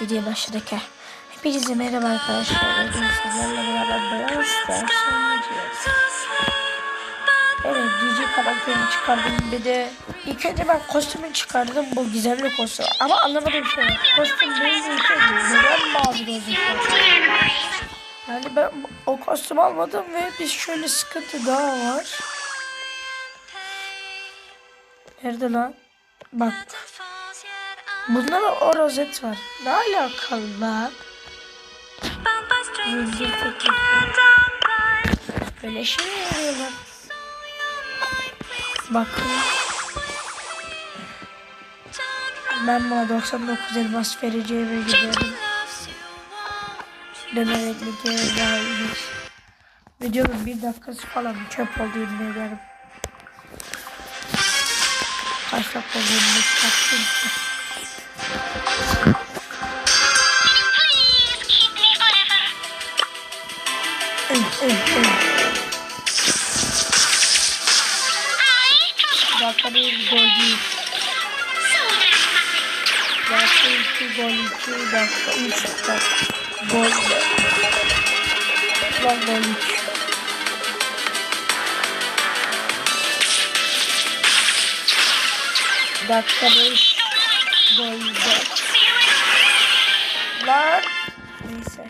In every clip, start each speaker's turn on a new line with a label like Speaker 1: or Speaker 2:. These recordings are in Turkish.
Speaker 1: Video başladık. Hepinize merhaba arkadaşlar. Bugün sizlerle beraber Brawl. Evet Cici karakterini çıkardım. Bir de ilk önce ben kostümü çıkardım. Bu gizemli kostüm. Ama anlamadığım şey. Kostüm neydi ilk önce? Neden mavi gözüküyor? Yani ben o kostüm almadım ve bir şöyle sıkıntı daha var. Nerede lan? Bak. Bunda da o rozet var. Ne alakalı lan? Böyle şey mi yarıyorlar? Bakın. Ben buna 99 elmas vereceğime gidiyorum. Denemek videoya dahilmiş. Videonun bir dakikası falan çöp oldu yemin ederim. Kaç dakika olduğunu taktım ki. Dakika bir gol değil. Dakika iki gol gol dört. Lan. Neyse.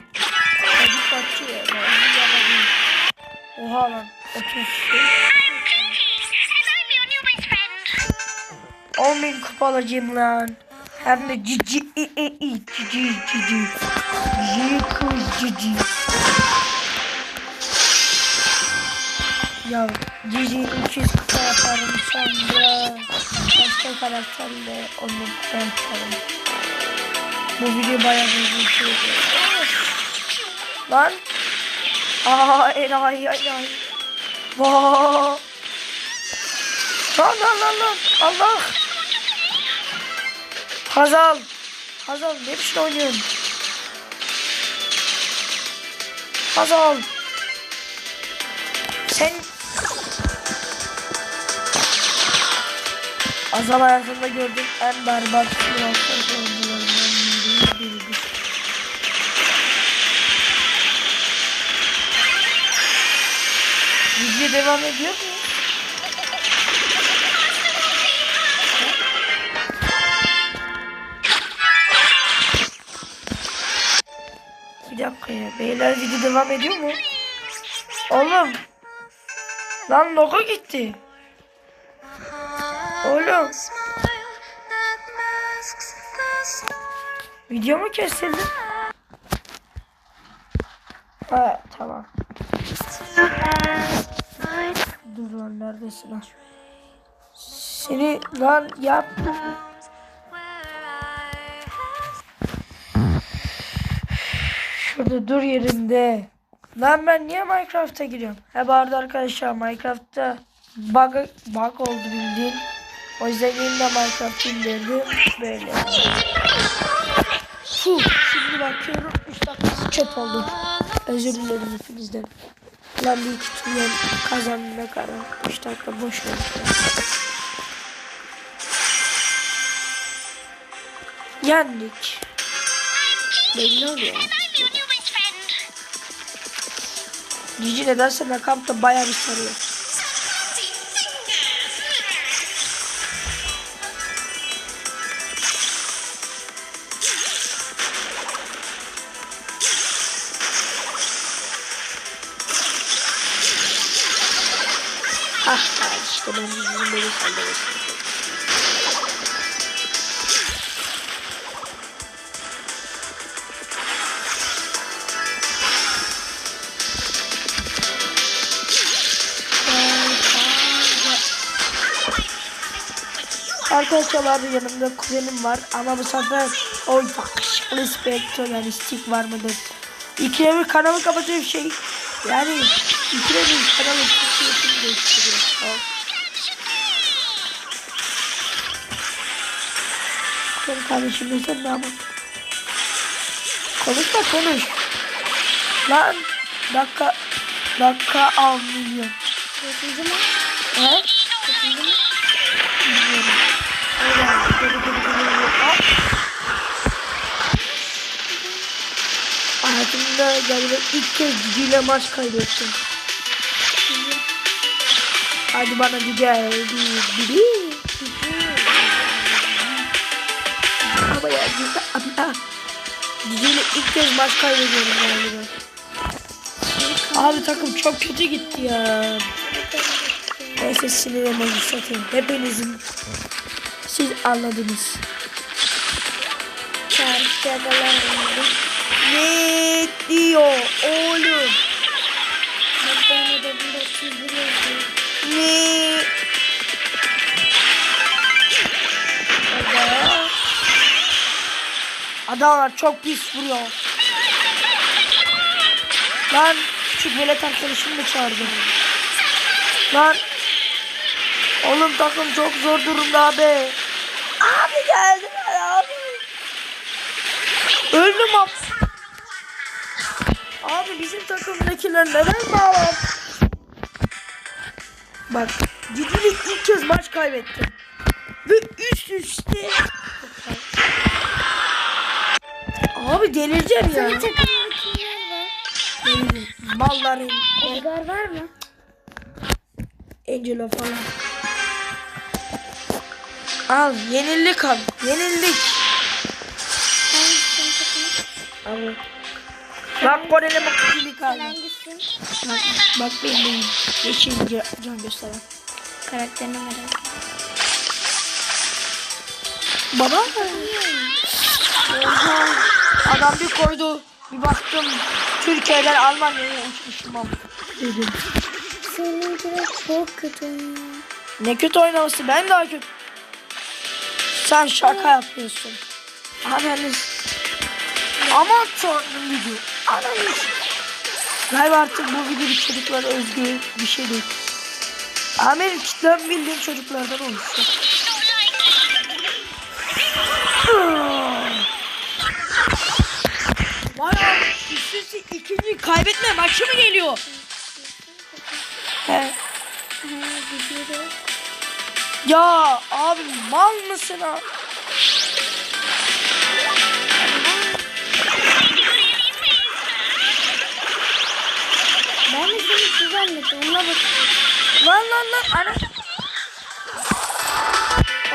Speaker 1: Hadi kaçıyor. Ben onu yapayım. Oha lan. 30 şey. 10 bin kupa alacağım lan. Hem de cici i i i cici cici. Cici kız cici. Ya 200 kupa yaparım sonra. Başka karakterle onu kupa yaparım. Bu video bayağı uzun sürdü. Lan. Aa enayi enayi. Vaa. Lan lan lan lan. Allah. Hazal. Hazal ne biçim oynuyorsun? Hazal. Sen Azal hayatımda gördüğüm en berbat silahlar oyuncularından biridir. Video devam ediyor mu? Bir dakika ya. Beyler video devam ediyor mu? Oğlum. Lan logo gitti. Oğlum. Video mu kesildi? Ha tamam. Dur lan neredesin lan? Seni lan yap. Şurada dur yerinde. Lan ben niye Minecraft'a giriyorum? He arada arkadaşlar Minecraft'ta bug, bug oldu bildiğin. O yüzden yeniden Minecraft indirdim. Böyle. Fuh, şimdi bakıyorum 3 dakikası çöp oldu. Özür dilerim hepinizden. Lan tur yen kazandım ne kadar. 3 dakika boş ver. Yendik. Belli oluyor. Cici nedense nakapta bayağı bir sarıyor. Ah işte ben yüzümü böyle sallıyorum. Arkadaşlar yanımda kuzenim var ama bu sefer o yakışıklı spektro yani stick var mıdır? İkide bir kanalı kapatıyor şey. Yani ikide bir kanalı kapatıyor değiştiriyor. Tamam. Benim kardeşim ne sen ne yapın? Konuşma konuş. Lan dakika dakika almıyor.
Speaker 2: Kaçıncı mı?
Speaker 1: He?
Speaker 2: Kaçıncı mı?
Speaker 1: Bilmiyorum. Hop. galiba ilk kez ile maç kaybettim. Hadi bana Cici. Cici. Ama ya Cici. Abi, Cici ile ilk kez maç kaybediyorum galiba. Abi takım çok kötü gitti ya. Neyse sinirimi yükselteyim. Hepinizin siz anladınız. Ne diyor oğlum?
Speaker 2: Bak ben odamda 31 yazıyor.
Speaker 1: Ne? Ada. Adamlar çok pis vuruyor. Lan küçük velet arkadaşımı mı çağırdım? Lan. Oğlum takım çok zor durumda abi. Abi geldiler abi. Öldüm abi. Abi bizim takımdakiler neden bağlar? Bak Cidi'yle ilk kez maç kaybettim. Ve üst üste. Abi delireceğim ya.
Speaker 2: Senin takımda kimler var?
Speaker 1: Delirdim. Malların.
Speaker 2: Edgar var mı?
Speaker 1: Angelo falan. Al yenildik abi. Yenildik.
Speaker 2: Senin?
Speaker 1: Abi. Bak Koreli
Speaker 2: Sen
Speaker 1: abi.
Speaker 2: hangisin?
Speaker 1: Bak, bak benim. Yeşil ca- can gösteren.
Speaker 2: Karakterini merak.
Speaker 1: Baba. Oha. Adam bir koydu. Bir baktım. Türkiye'den Almanya'ya uçmuşum. Dedim.
Speaker 2: Seninkiler çok kötü.
Speaker 1: Ne kötü oynaması ben daha kötü. Sen şaka yapıyorsun. Ananız. Ama tanrım video. Ananız. Galiba artık bu video çocuklara özgü bir şey değil. Ama benim kitlem bildiğim çocuklardan oluştu. Vay abi üst üste ikinci kaybetme maçı mı geliyor? He. Ya abi mal mısın ha?
Speaker 2: Ben de seni zannettim. Ona bak.
Speaker 1: Lan lan lan ana.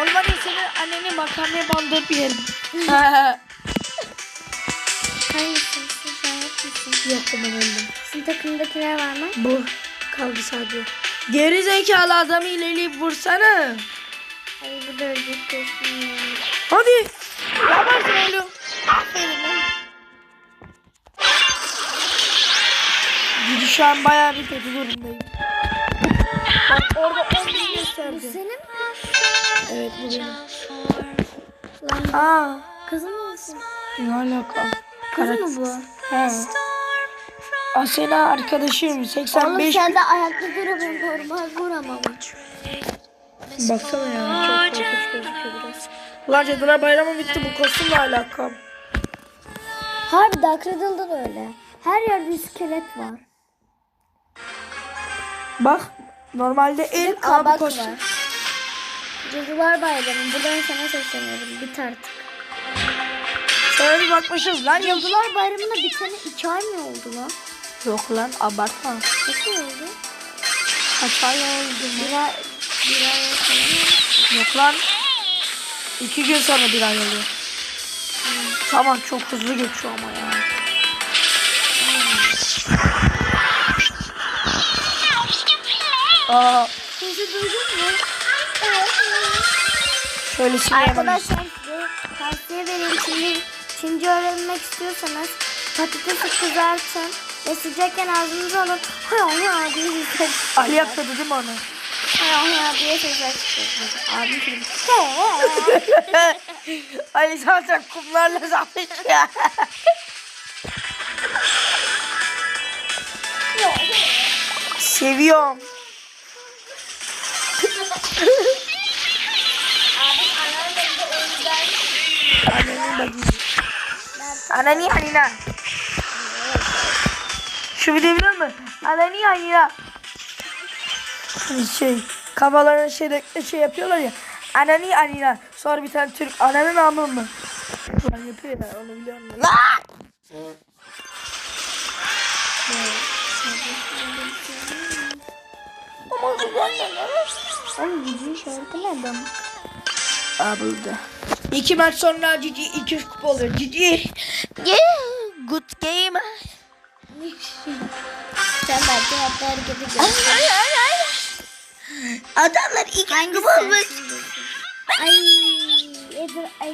Speaker 1: Olmadı senin anneni makarnaya bandırıp yerim.
Speaker 2: Hangisin? Siz hangisin?
Speaker 1: Yok ben öldüm.
Speaker 2: Sizin takımdakiler var mı?
Speaker 1: Bu kaldı sadece. Geri zekalı adamı ilerleyip vursana.
Speaker 2: Ay bu da ölecek.
Speaker 1: Hadi. Yaparsın oğlum.
Speaker 2: Aferin.
Speaker 1: Gidi şu an bayağı bir kötü durumdayım. Bak orada 10 bin
Speaker 2: Bu
Speaker 1: gösterdi.
Speaker 2: senin mi?
Speaker 1: Evet bu benim.
Speaker 2: Lan
Speaker 1: Aa.
Speaker 2: kızın mısın?
Speaker 1: Ne alaka?
Speaker 2: Kızın mı bu?
Speaker 1: He. Asena arkadaşım
Speaker 2: Oğlum
Speaker 1: 85
Speaker 2: sen de ayakta duramam normal vuramam.
Speaker 1: Baksana ya çok korkunç gözüküyor biraz. Ulan Cadılar Bayramı bitti bu kostümle alakam.
Speaker 2: Harbi Dark Riddle'da da öyle. Her yerde iskelet var.
Speaker 1: Bak normalde
Speaker 2: de
Speaker 1: abi kostüm.
Speaker 2: var. Cadılar Bayramı. Buradan sana sesleniyorum. Bit artık.
Speaker 1: Şöyle bir bakmışız lan.
Speaker 2: Cadılar Bayramı'na bir tane iki ay mı oldu lan?
Speaker 1: Yok lan abartma.
Speaker 2: Nasıl oldu?
Speaker 1: Kaç ay oldu mu?
Speaker 2: Bir ay, bir ay falan.
Speaker 1: Yok lan. İki gün sonra bir ay oluyor. Tamam çok hızlı geçiyor ama ya. Aa,
Speaker 2: Sesi duydun mu?
Speaker 1: şöyle sinirlememiş.
Speaker 2: Arkadaşlar size tavsiye vereyim. Şimdi Çince öğrenmek istiyorsanız patatesi kızartın ve sıcakken ağzınıza alın. Hıya hıya diye bir ses.
Speaker 1: Ali değil mi onu?
Speaker 2: Hıya hıya diye. Abim şimdi. Hıya.
Speaker 1: Ali zaten kumlarla zapmış ya. Seviyorum. Bakayım. Anani Anina. Şu videoyu biliyor musun? Anina. Hani şey kafalarına şey, şey yapıyorlar ya. Anani Anina. Sonra bir tane Türk ananın amı mı? Ulan yapıyor ya onu biliyor musun? Ama
Speaker 2: Oğlum Cici şarkı nereden?
Speaker 1: Aa buldu. İki maç sonra Cici 200 kupa oluyor. Cici. Yeah, good game.
Speaker 2: Sen belki hatta hareketi
Speaker 1: Ay,
Speaker 2: gör.
Speaker 1: ay, ay, ay. Adamlar iki kupa olmuş.
Speaker 2: Ay, Edir, ay.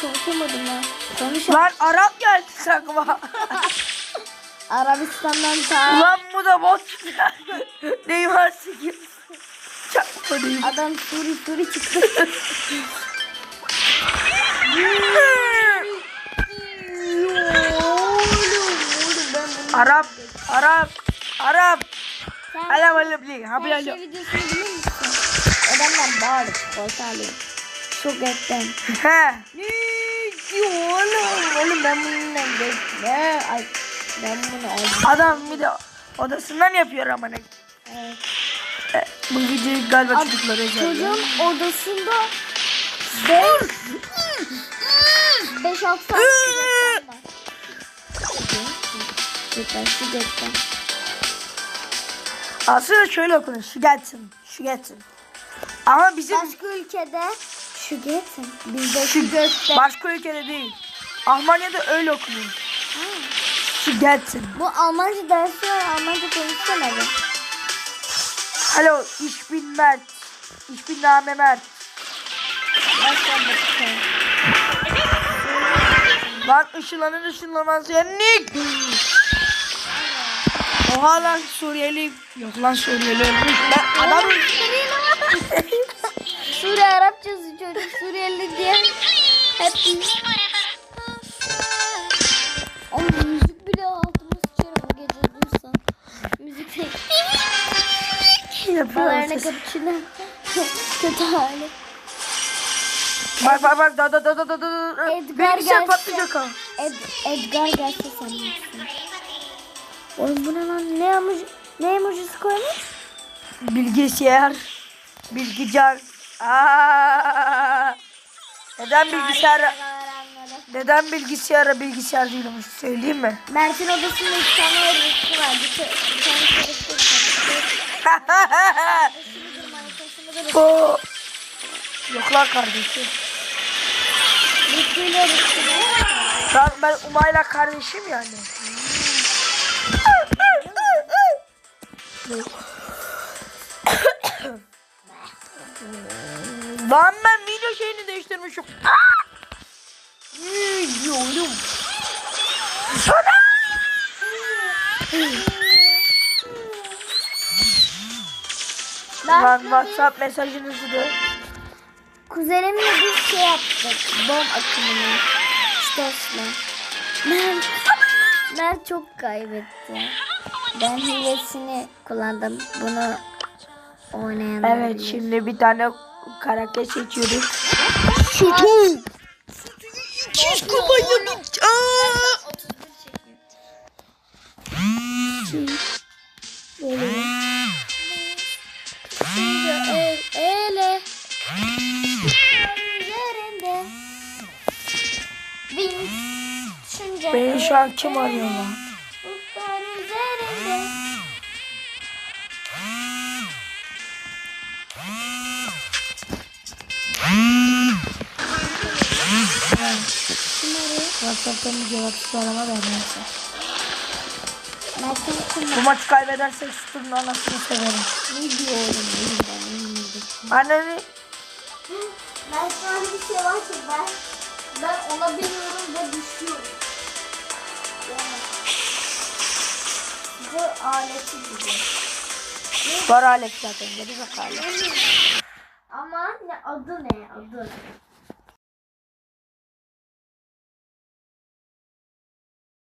Speaker 2: Konuşamadım ha. Konuş.
Speaker 1: Lan Arap geldi sakma.
Speaker 2: Arabistan'dan ta.
Speaker 1: Ulan bu da bot. Neymar sikiyor. Çakma Neymar.
Speaker 2: Adam Suri Suri çıktı.
Speaker 1: Arap, Arap, Arap. Böyle bir Ha bir
Speaker 2: musun? Adamlar bağırıyor. Koltuğu Çok etten.
Speaker 1: He.
Speaker 2: Ne diyor oğlum? Oğlum ben bununla bekle. Ay ben bunu aldım.
Speaker 1: Adam bir de odasından yapıyor ama ne.
Speaker 2: Evet.
Speaker 1: E, Bu videoyu galiba
Speaker 2: Ad-
Speaker 1: çocuklar özel.
Speaker 2: Çocuğun odasında 5 5 6 saat Lütfen şu gökten.
Speaker 1: Aslında şöyle okunur. Şu gelsin. Şu gelsin. Ama bizim
Speaker 2: Başka ülkede şu gökten. Bizde şu gökten.
Speaker 1: başka ülkede değil. Almanya'da öyle okunuyor. Şu gelsin.
Speaker 2: Bu Almanca dersi var. Almanca konuşsana be.
Speaker 1: Hallo, ich bin Mert. Ich bin Name Mert.
Speaker 2: Bakayım.
Speaker 1: Lan ışınlanır ışınlamaz ya Nick. Oha lan Suriyeli. Yok lan Suriyeli ölmüş. Ben adam
Speaker 2: Suriye Arapçası çocuk Suriyeli diye. Hep Ama müzik bile altıma sıçarım bu gece duysan. Müzik
Speaker 1: yapıyor.
Speaker 2: kapıçına. Kötü hali.
Speaker 1: Bak bak bak da da da da da da.
Speaker 2: Edgar
Speaker 1: Bilgisayar
Speaker 2: gelse-
Speaker 1: patlayacak ha.
Speaker 2: Ed, Edgar gelse sen misin? Oğlum bu ne lan? Ne emoji, ne emojisi koymuş?
Speaker 1: Bilgisayar. Bilgicar. Aa. Neden bilgisayara neden bilgisayara bilgisayar değilmiş söyleyeyim mi?
Speaker 2: Mert'in odasında iki tane emojisi var. Bir, ta- bir tane.
Speaker 1: Bu Yok lan kardeşim. Ben, ben Umay'la kardeşim yani. Lan ben video şeyini değiştirmişim. Ne diyorum? Sana! Lan WhatsApp mesajınızı da.
Speaker 2: Kuzenimle biz şey yaptık. Bom atımını. Stosla. Mert, Mert çok kaybetti. Ben hilesini kullandım. Bunu oynayanlar
Speaker 1: Evet
Speaker 2: bilir.
Speaker 1: şimdi bir tane karakter seçiyoruz. Çiz kupayı bir... şu an kim arıyor lan? WhatsApp'tan bir cevapsız arama ver neyse. Bu maçı kaybedersek sütünün anasını severim.
Speaker 2: Ne diyor oğlum?
Speaker 1: Anneni
Speaker 2: Ben şu an bir şey var ki ben ben ona biniyorum ve düşüyorum. Bu aleti gibi.
Speaker 1: var Alex zaten geri zekalı.
Speaker 2: Ama ne adı ne adı?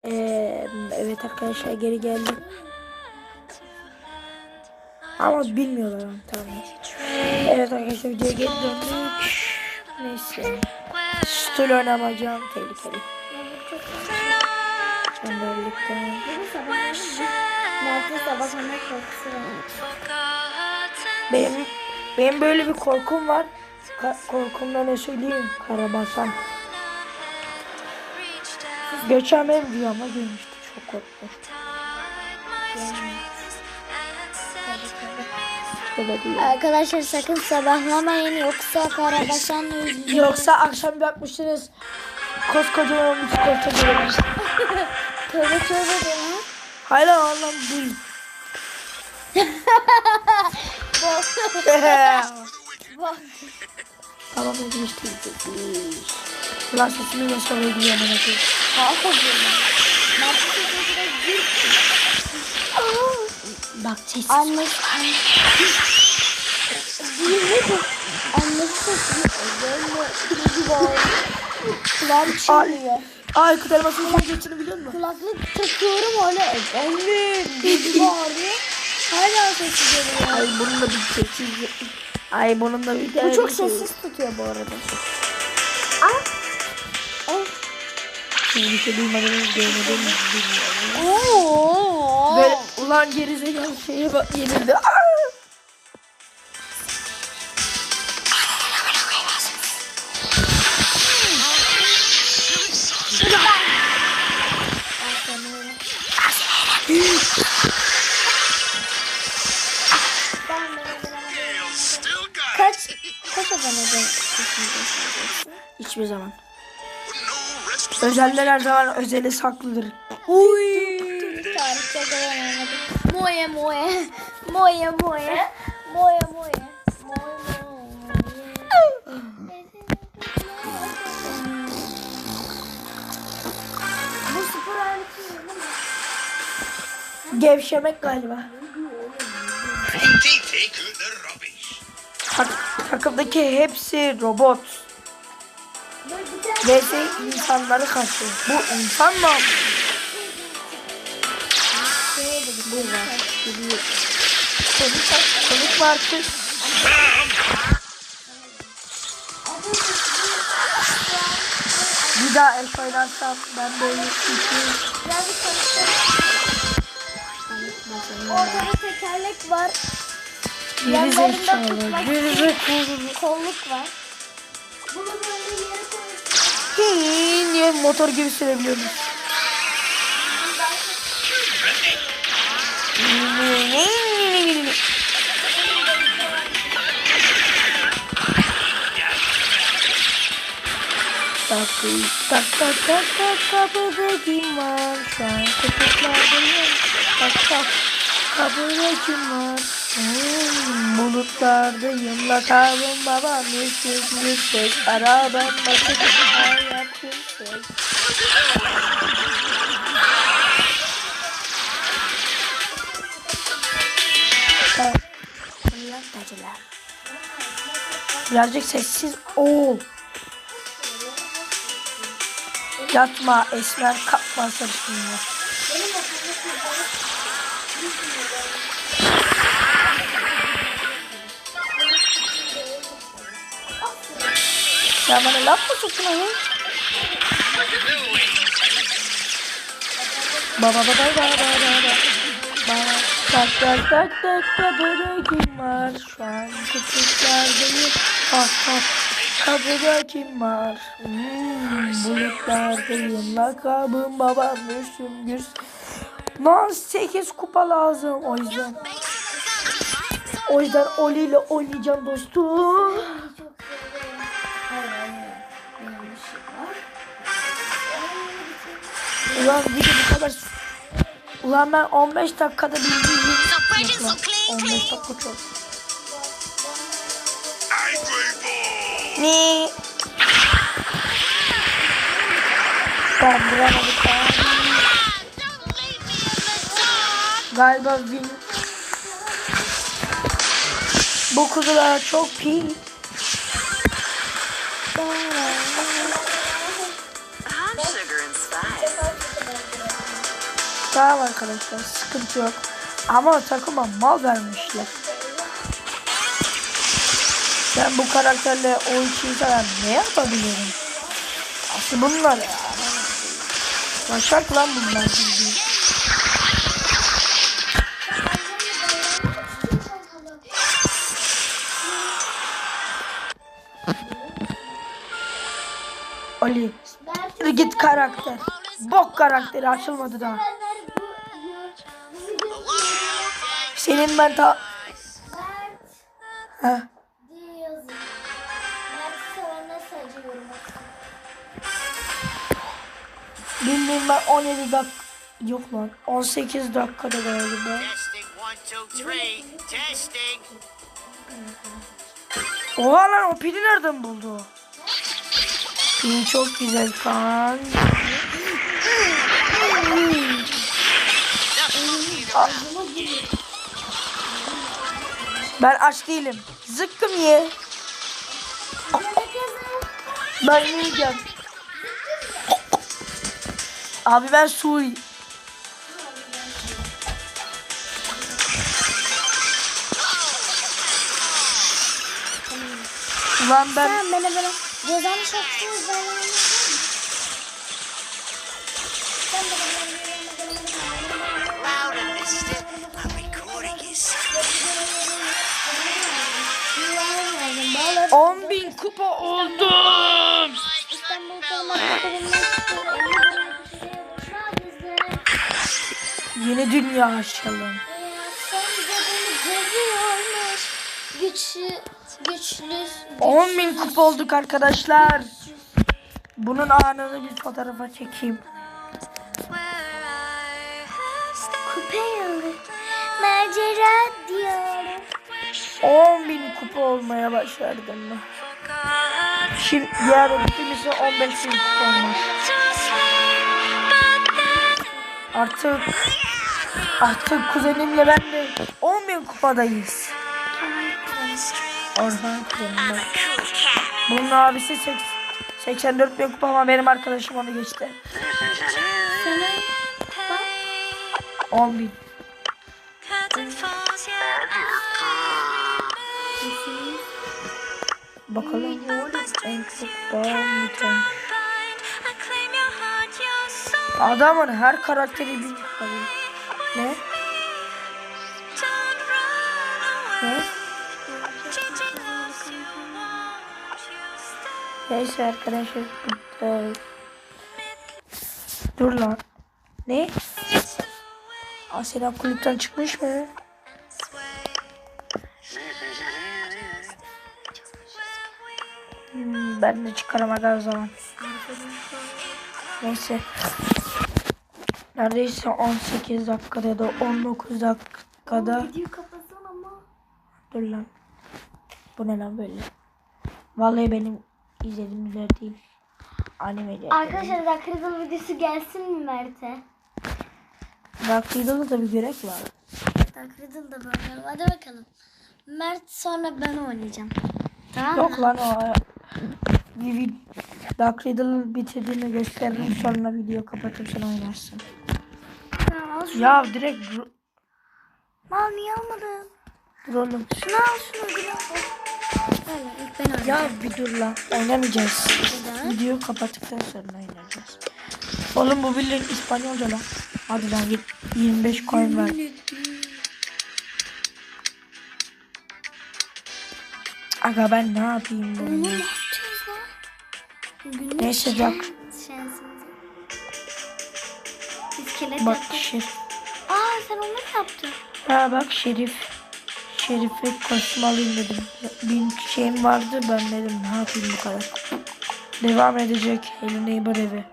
Speaker 1: Ee, evet arkadaşlar geri geldim. Ama bilmiyorlar onu tamam. Evet arkadaşlar videoya geri döndük. Neyse. Stul oynamayacağım tehlikeli.
Speaker 2: Ya bu çok
Speaker 1: Önderlikten.
Speaker 2: Bugün sabah Mert'in sabah hemen korkusu var.
Speaker 1: Benim, benim böyle bir korkum var. Ka- korkumda ne söyleyeyim? Karabasan. Geçen benim videoma girmişti. Çok korkmuştum.
Speaker 2: Arkadaşlar sakın sabahlamayın yoksa üzülürüm.
Speaker 1: Yoksa akşam bakmışsınız koskocaman olmuş koltuğa görmüş.
Speaker 2: Tövbe tövbe de ha.
Speaker 1: Hayır Allah'ım değil.
Speaker 2: Bak.
Speaker 1: tamam işte. Ulan sesimi nasıl diye bana koy.
Speaker 2: Kalk o zaman. Mantıklı biraz gül.
Speaker 1: Bak ses.
Speaker 2: Annesi. Annesi sesini. Kulağım çınlıyor.
Speaker 1: Ay kıt elmasının geçini biliyor musun?
Speaker 2: Kulaklık takıyorum öyle anne gibi bağırıyor. Hala sesi geliyor.
Speaker 1: Ay bunun da bir sessiz. Ay bunun da bir
Speaker 2: Bu çok sessiz tutuyor bu arada. Ah. Oh.
Speaker 1: Siz bir şey duymadınız görmediniz bilmiyorum.
Speaker 2: Oo.
Speaker 1: Böyle ulan gerizekalı şeye bak yenildi. Aa!
Speaker 2: Kaç kaç abonede düşüneceksin?
Speaker 1: Hiçbir zaman. Özeller her zaman özeli saklıdır.
Speaker 2: Tarihte dayanamadım. Moye moye. Moye moye. Moye moye.
Speaker 1: Gevşemek galiba. Tak- takımdaki hepsi robot.
Speaker 2: Tane
Speaker 1: VS insanları karşı. Bu insan mı? Bu var. Çocuk, çocuk var. Bir daha el oynarsam ben böyle
Speaker 2: karıştırdım. Orada bir tekerlek var. Yanlarında
Speaker 1: zekalı. zekalı.
Speaker 2: kolluk var. Bunu böyle yere koyuyorsun.
Speaker 1: Niye motor gibi sürebiliyoruz? Tak tak tak tak tak kapıda kim var? Şu an köpeklerden tak tak kapıda kim var? Hmm, bulutlardayım lakabım babam yüksek yüksek arabam basık hayat yüksek. Tak. Bacılar. Birazcık sessiz ol. Yatma esmer kapma sarışınla. Sen bana laf mı soktun ayol? Baba baba baba baba baba. Bana tak tak tak tak kapıda kim var? Şu an küçüklerdeyim. Tak tak kapıda kim var? Hmm, bulutlardayım. Lakabım babam Müslüm Gürs. Lan 8 kupa lazım o yüzden. O yüzden Oli ile oynayacağım dostum. Ulan video bu kadar... Ulan ben 15 dakikada bildiğim... Yok lan 15 dakika çok. Ne? Ben vuramadık ben. Galiba win. Bu kuzular çok pi.
Speaker 3: I'm sugar and spice.
Speaker 1: Tamam arkadaşlar sıkıntı yok. Ama takıma mal vermişler. Ben bu karakterle o işi sana ne yapabilirim? Asıl bunlar ya. Başak lan bunlar bildiğin. Ali. Git karakter. Bok karakteri açılmadı daha. Senin ben ta...
Speaker 2: Atın.
Speaker 1: Bildiğim ben 17 dak... Yok lan 18 dakikada galiba. Oha lan o pili nereden buldu? Pil çok güzel kan. Ben aç değilim. Zıkkım ye. Ben yiyeceğim. Abi ben su Ulan ben
Speaker 2: Sen bana böyle cezanı çaktınız ben
Speaker 1: 10 bin kupa oldum. Yeni dünya açalım.
Speaker 2: Güçlü, güçlü.
Speaker 1: 10 bin kupa olduk arkadaşlar. Bunun anını bir fotoğrafa çekeyim.
Speaker 2: Kupayalı. Macera.
Speaker 1: 10 bin kupa olmaya başardım ben. Şimdi diğer ülkemizde 15 bin kupa olmak. Artık artık kuzenimle ben de 10 bin kupadayız. Orhan kuzenim bak. Bunun abisi seks- 84 bin kupa ama benim arkadaşım onu geçti.
Speaker 2: Sana
Speaker 1: 10 bin. Bakalım en çok daha lütfen. Adamın her karakteri bir çıkarıyor. Ne? Ne? Neyse arkadaşlar. Dur lan. Ne? Asena kulüpten çıkmış mı? Ben de çıkaramadım o zaman. Neyse. Neredeyse 18 dakikada ya da 19 dakikada. Dur lan. Bu ne lan böyle? Vallahi benim izlediğim güzel değil. Anime değil.
Speaker 2: Arkadaşlar Dark Riddle videosu gelsin mi Mert'e?
Speaker 1: Dark Riddle'da da bir görek var.
Speaker 2: Dark Riddle da bakalım. Hadi bakalım. Mert sonra ben oynayacağım. Tamam mı?
Speaker 1: Yok lan o. Bir Dark Riddle bitirdiğini gösteririm sonra video kapatıp sen oynarsın. Ya direkt
Speaker 2: Mal niye almadın?
Speaker 1: dur oğlum.
Speaker 2: Şunu al şunu. Oynayacağım.
Speaker 1: Ya bir dur lan. Oynamayacağız.
Speaker 2: Neden?
Speaker 1: Videoyu kapattıktan sonra oynayacağız. Oğlum bu bildiğin İspanyolca lan. Hadi lan git. 25 coin ver. Aga ben ne yapayım
Speaker 2: Bunu Günlük şans-
Speaker 1: bak.
Speaker 2: Şansımızı.
Speaker 1: Bak
Speaker 2: yaptık.
Speaker 1: şerif.
Speaker 2: Aa sen onu mu yaptın?
Speaker 1: Ha bak şerif. Şerife kostüm alayım dedim. Bin şeyim vardı ben dedim ne yapayım bu kadar. Devam edecek Hello Neighbor evi.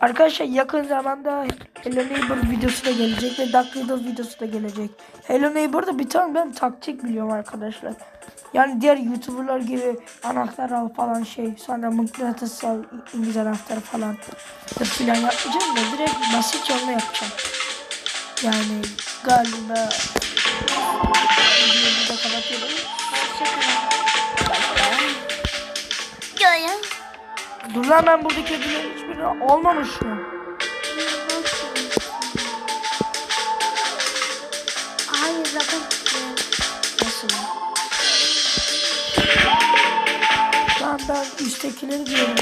Speaker 1: Arkadaşlar yakın zamanda Hello Neighbor videosu da gelecek ve Dark Riddle videosu da gelecek. Hello Neighbor'da bir tane ben taktik biliyorum arkadaşlar. Yani diğer YouTuber'lar gibi anahtar al falan şey sonra mıknatıs al İngiliz anahtarı falan da filan yapmayacağım da direkt basit yolunu yapacağım. Yani galiba videoyu burada kapatıyorum.
Speaker 2: Göğe.
Speaker 1: Dur lan ben buradaki ödüllerin hiçbirini olmamış mı?
Speaker 2: Hayır zaten.
Speaker 1: Nasıl? Lan ben üsttekileri diyorum.